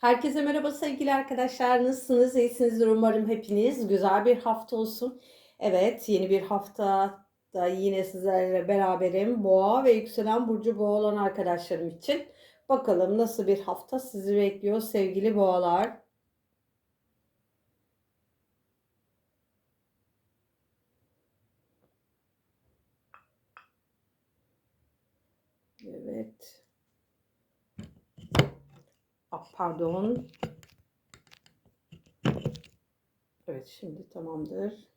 Herkese merhaba sevgili arkadaşlar. Nasılsınız? İyisinizdir umarım hepiniz. Güzel bir hafta olsun. Evet, yeni bir hafta da yine sizlerle beraberim. Boğa ve yükselen burcu boğa olan arkadaşlarım için. Bakalım nasıl bir hafta sizi bekliyor sevgili boğalar. Evet. Pardon. Evet, şimdi tamamdır.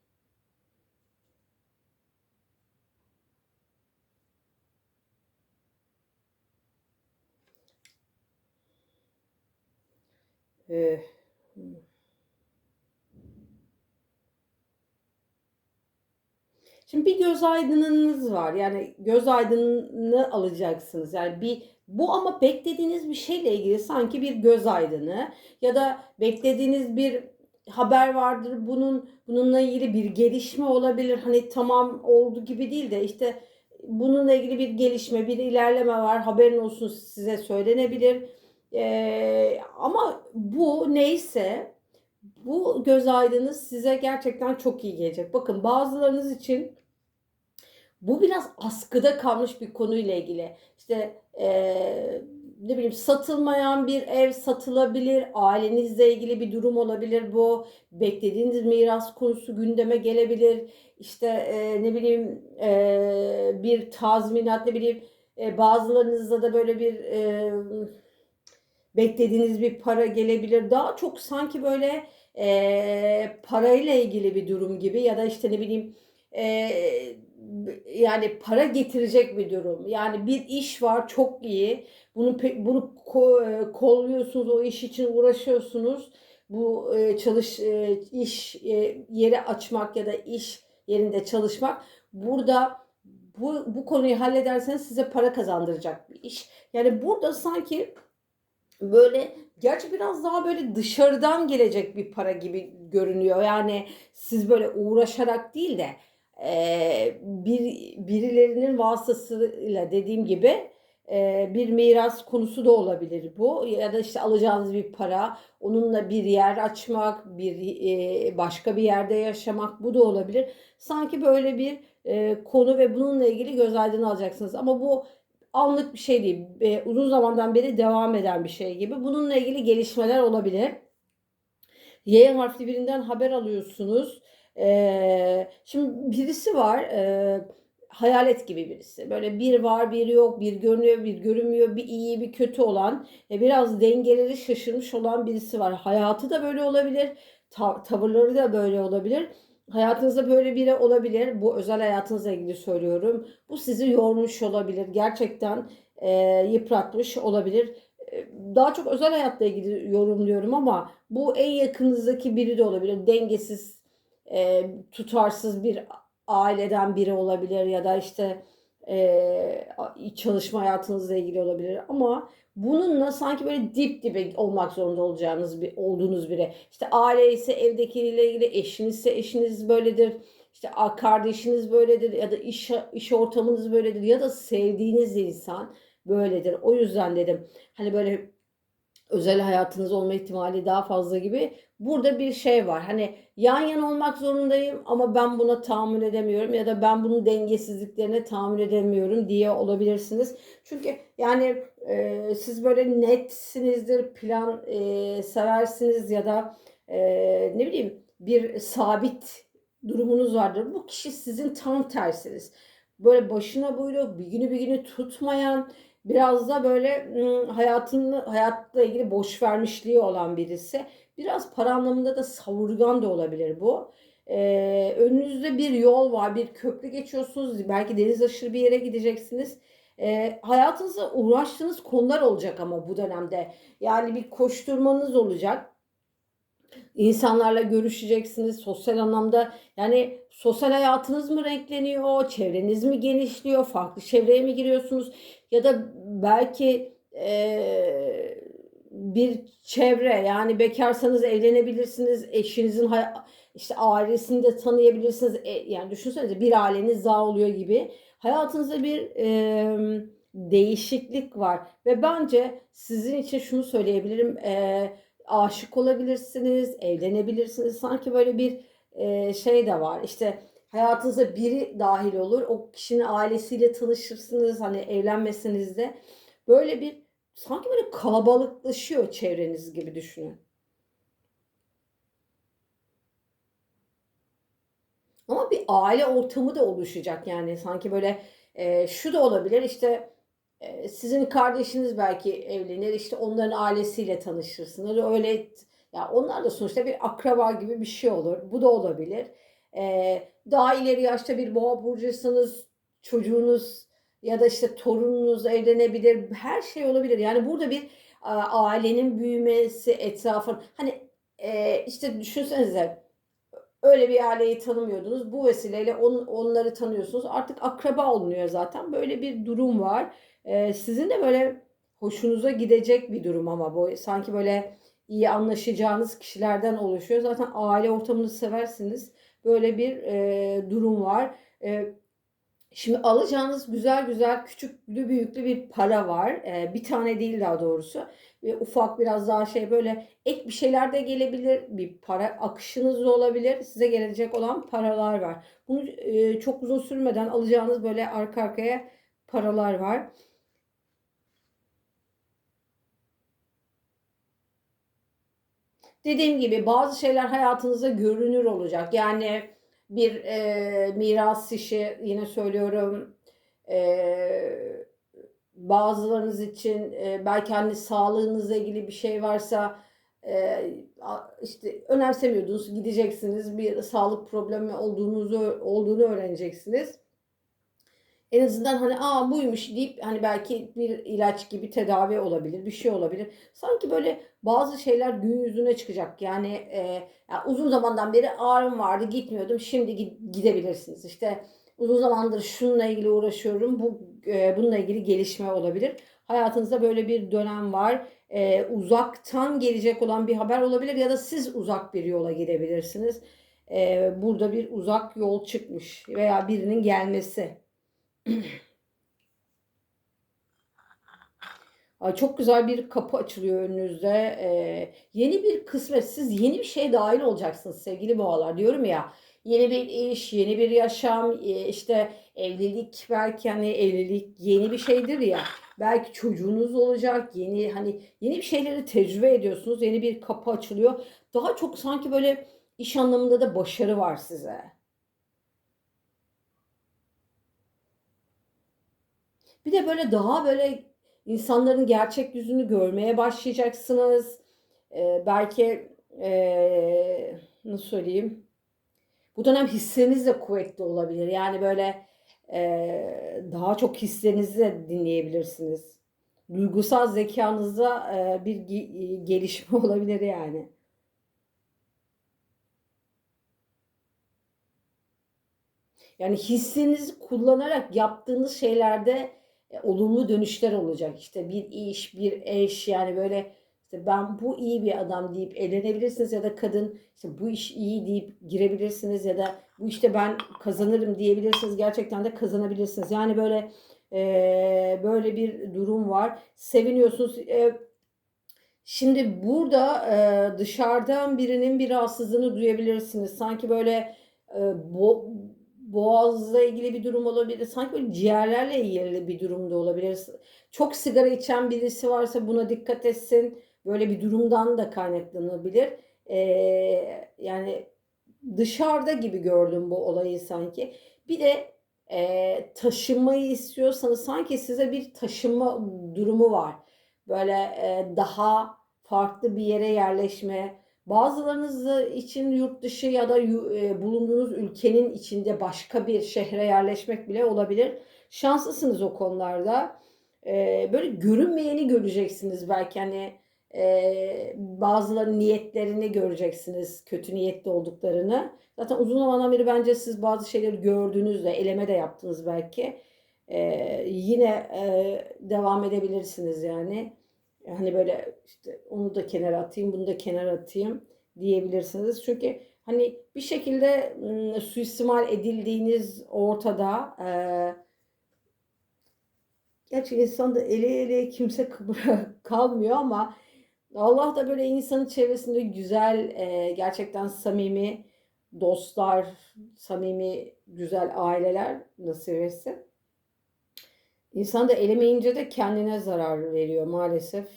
Ee, Şimdi bir göz aydınınız var. Yani göz aydınını alacaksınız. Yani bir bu ama beklediğiniz bir şeyle ilgili sanki bir göz aydını ya da beklediğiniz bir haber vardır. Bunun bununla ilgili bir gelişme olabilir. Hani tamam oldu gibi değil de işte bununla ilgili bir gelişme, bir ilerleme var. Haberin olsun size söylenebilir. Ee, ama bu neyse bu göz aydınız size gerçekten çok iyi gelecek. Bakın bazılarınız için bu biraz askıda kalmış bir konuyla ilgili. İşte ee, ne bileyim satılmayan bir ev satılabilir, ailenizle ilgili bir durum olabilir bu. Beklediğiniz miras konusu gündeme gelebilir. İşte e, ne bileyim e, bir tazminat ne bileyim e, bazılarınızda da böyle bir e, beklediğiniz bir para gelebilir. Daha çok sanki böyle e, parayla ilgili bir durum gibi ya da işte ne bileyim e, yani para getirecek bir durum. Yani bir iş var çok iyi. Bunu bunu e, kolluyorsunuz, o iş için uğraşıyorsunuz. Bu e, çalış e, iş yeri açmak ya da iş yerinde çalışmak burada bu bu konuyu hallederseniz size para kazandıracak bir iş. Yani burada sanki böyle gerçi biraz daha böyle dışarıdan gelecek bir para gibi görünüyor. Yani siz böyle uğraşarak değil de e, bir birilerinin vasıtasıyla dediğim gibi e, bir miras konusu da olabilir bu. Ya da işte alacağınız bir para onunla bir yer açmak bir e, başka bir yerde yaşamak bu da olabilir. Sanki böyle bir e, konu ve bununla ilgili göz aydın alacaksınız. Ama bu anlık bir şey değil. E, uzun zamandan beri devam eden bir şey gibi. Bununla ilgili gelişmeler olabilir. Y harfli birinden haber alıyorsunuz ee, şimdi birisi var e, hayalet gibi birisi. Böyle bir var bir yok bir görünüyor bir görünmüyor bir iyi bir kötü olan e, biraz dengeleri şaşırmış olan birisi var. Hayatı da böyle olabilir ta- tavırları da böyle olabilir. Hayatınızda böyle biri olabilir. Bu özel hayatınızla ilgili söylüyorum. Bu sizi yormuş olabilir. Gerçekten e, yıpratmış olabilir daha çok özel hayatla ilgili yorumluyorum ama bu en yakınınızdaki biri de olabilir. Dengesiz e, tutarsız bir aileden biri olabilir ya da işte e, çalışma hayatınızla ilgili olabilir ama bununla sanki böyle dip dibe olmak zorunda olacağınız bir olduğunuz biri. İşte aile ise evdekiyle ilgili eşiniz ise eşiniz böyledir. İşte kardeşiniz böyledir ya da iş iş ortamınız böyledir ya da sevdiğiniz insan böyledir. O yüzden dedim hani böyle özel hayatınız olma ihtimali daha fazla gibi burada bir şey var. Hani yan yana olmak zorundayım ama ben buna tahammül edemiyorum ya da ben bunun dengesizliklerine tahammül edemiyorum diye olabilirsiniz. Çünkü yani e, siz böyle netsinizdir, plan e, seversiniz ya da e, ne bileyim bir sabit durumunuz vardır. Bu kişi sizin tam tersiniz. Böyle başına buyruk, bir günü bir günü tutmayan, biraz da böyle hayatını hayatla ilgili boş vermişliği olan birisi. Biraz para anlamında da savurgan da olabilir bu. Ee, önünüzde bir yol var, bir köprü geçiyorsunuz. Belki deniz aşırı bir yere gideceksiniz. Ee, hayatınızda uğraştığınız konular olacak ama bu dönemde. Yani bir koşturmanız olacak İnsanlarla görüşeceksiniz sosyal anlamda. Yani sosyal hayatınız mı renkleniyor, çevreniz mi genişliyor, farklı çevreye mi giriyorsunuz? Ya da belki e, bir çevre yani bekarsanız evlenebilirsiniz, eşinizin işte ailesini de tanıyabilirsiniz. E, yani düşünsenize bir aileniz daha oluyor gibi. Hayatınızda bir e, değişiklik var ve bence sizin için şunu söyleyebilirim. E, aşık olabilirsiniz, evlenebilirsiniz. Sanki böyle bir e, şey de var. İşte hayatınıza biri dahil olur. O kişinin ailesiyle tanışırsınız. Hani evlenmeseniz de böyle bir sanki böyle kalabalıklaşıyor çevreniz gibi düşünün. Ama bir aile ortamı da oluşacak yani sanki böyle e, şu da olabilir işte sizin kardeşiniz belki evlenir işte onların ailesiyle tanışırsınız öyle ya onlar da sonuçta bir akraba gibi bir şey olur. Bu da olabilir. E, daha ileri yaşta bir boğa burcuysanız çocuğunuz ya da işte torununuz evlenebilir. Her şey olabilir. Yani burada bir ailenin büyümesi etrafın hani e, işte düşünsenize öyle bir aileyi tanımıyordunuz. Bu vesileyle on, onları tanıyorsunuz. Artık akraba olunuyor zaten. Böyle bir durum var. Ee, sizin de böyle hoşunuza gidecek bir durum ama bu sanki böyle iyi anlaşacağınız kişilerden oluşuyor. Zaten aile ortamını seversiniz. Böyle bir e, durum var. E, şimdi alacağınız güzel güzel küçüklü büyüklü bir para var. E, bir tane değil daha doğrusu ve ufak biraz daha şey böyle ek bir şeyler de gelebilir. Bir para akışınız da olabilir. Size gelecek olan paralar var. Bunu e, çok uzun sürmeden alacağınız böyle arka arkaya paralar var. Dediğim gibi bazı şeyler hayatınızda görünür olacak. Yani bir e, miras işi yine söylüyorum. E, bazılarınız için e, belki hani sağlığınızla ilgili bir şey varsa e, işte önemsemiyordunuz gideceksiniz bir sağlık problemi olduğunuzu olduğunu öğreneceksiniz. En azından hani aa buymuş deyip hani belki bir ilaç gibi tedavi olabilir, bir şey olabilir. Sanki böyle bazı şeyler gün yüzüne çıkacak. Yani, e, yani uzun zamandan beri ağrım vardı, gitmiyordum. Şimdi gidebilirsiniz. İşte uzun zamandır şununla ilgili uğraşıyorum. Bu e, bununla ilgili gelişme olabilir. Hayatınızda böyle bir dönem var. E, uzaktan gelecek olan bir haber olabilir ya da siz uzak bir yola gidebilirsiniz. E, burada bir uzak yol çıkmış veya birinin gelmesi. Ay çok güzel bir kapı açılıyor önünüzde. Ee, yeni bir kısmet. Siz yeni bir şeye dahil olacaksınız sevgili boğalar. Diyorum ya yeni bir iş, yeni bir yaşam, e, işte evlilik belki hani evlilik yeni bir şeydir ya. Belki çocuğunuz olacak, yeni hani yeni bir şeyleri tecrübe ediyorsunuz. Yeni bir kapı açılıyor. Daha çok sanki böyle iş anlamında da başarı var size. Bir de böyle daha böyle insanların gerçek yüzünü görmeye başlayacaksınız. Ee, belki ee, nasıl söyleyeyim? Bu dönem hisleriniz de kuvvetli olabilir. Yani böyle e, daha çok hislerinizi de dinleyebilirsiniz. Duygusal zekanızda e, bir gelişme olabilir yani. Yani hissinizi kullanarak yaptığınız şeylerde e, olumlu dönüşler olacak. İşte bir iş, bir eş yani böyle işte ben bu iyi bir adam deyip eğlenebilirsiniz ya da kadın işte bu iş iyi deyip girebilirsiniz ya da bu işte ben kazanırım diyebilirsiniz. Gerçekten de kazanabilirsiniz. Yani böyle e, böyle bir durum var. Seviniyorsunuz. E, şimdi burada e, dışarıdan birinin bir rahatsızlığını duyabilirsiniz. Sanki böyle e, bo boğazla ilgili bir durum olabilir. Sanki böyle ciğerlerle ilgili bir durum da olabilir. Çok sigara içen birisi varsa buna dikkat etsin böyle bir durumdan da kaynaklanabilir. Ee, yani dışarıda gibi gördüm bu olayı sanki. Bir de e, taşınmayı istiyorsanız sanki size bir taşınma durumu var. Böyle e, daha farklı bir yere yerleşme. Bazılarınız için yurt dışı ya da e, bulunduğunuz ülkenin içinde başka bir şehre yerleşmek bile olabilir. Şanslısınız o konularda. E, böyle görünmeyeni göreceksiniz belki hani e, bazıları niyetlerini göreceksiniz. Kötü niyetli olduklarını. Zaten uzun zamandan beri bence siz bazı şeyleri gördüğünüzde eleme de yaptınız belki. Yine devam edebilirsiniz yani. Hani böyle işte onu da kenara atayım, bunu da kenara atayım diyebilirsiniz. Çünkü hani bir şekilde ıı, suistimal edildiğiniz ortada. E, Gerçi insan da ele ele kimse kalmıyor ama Allah da böyle insanın çevresinde güzel, e, gerçekten samimi dostlar, samimi güzel aileler nasip etsin. İnsan da elemeyince de kendine zarar veriyor maalesef.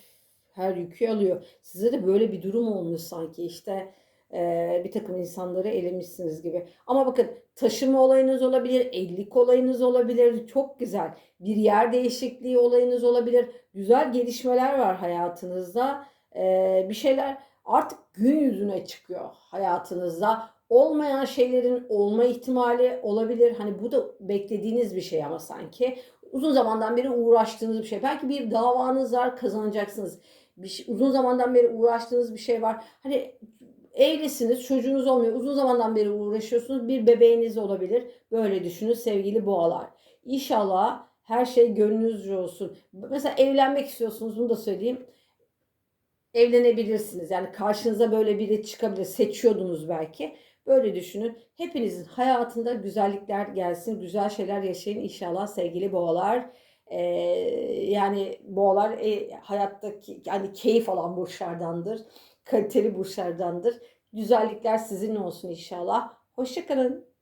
Her yükü alıyor. Size de böyle bir durum olmuş sanki işte e, bir takım insanları elemişsiniz gibi. Ama bakın taşıma olayınız olabilir, evlilik olayınız olabilir. Çok güzel. Bir yer değişikliği olayınız olabilir. Güzel gelişmeler var hayatınızda. E, bir şeyler artık gün yüzüne çıkıyor hayatınızda. Olmayan şeylerin olma ihtimali olabilir. Hani bu da beklediğiniz bir şey ama sanki uzun zamandan beri uğraştığınız bir şey. Belki bir davanız var kazanacaksınız. Bir şey, uzun zamandan beri uğraştığınız bir şey var. Hani evlisiniz, çocuğunuz olmuyor. Uzun zamandan beri uğraşıyorsunuz. Bir bebeğiniz olabilir. Böyle düşünün sevgili boğalar. İnşallah her şey gönlünüzce olsun. Mesela evlenmek istiyorsunuz bunu da söyleyeyim. Evlenebilirsiniz. Yani karşınıza böyle biri çıkabilir. Seçiyordunuz belki. Böyle düşünün. Hepinizin hayatında güzellikler gelsin, güzel şeyler yaşayın inşallah sevgili boğalar. Ee, yani boğalar e, hayattaki yani keyif alan burçlardandır. Kaliteli burçlardandır. Güzellikler sizinle olsun inşallah. Hoşçakalın.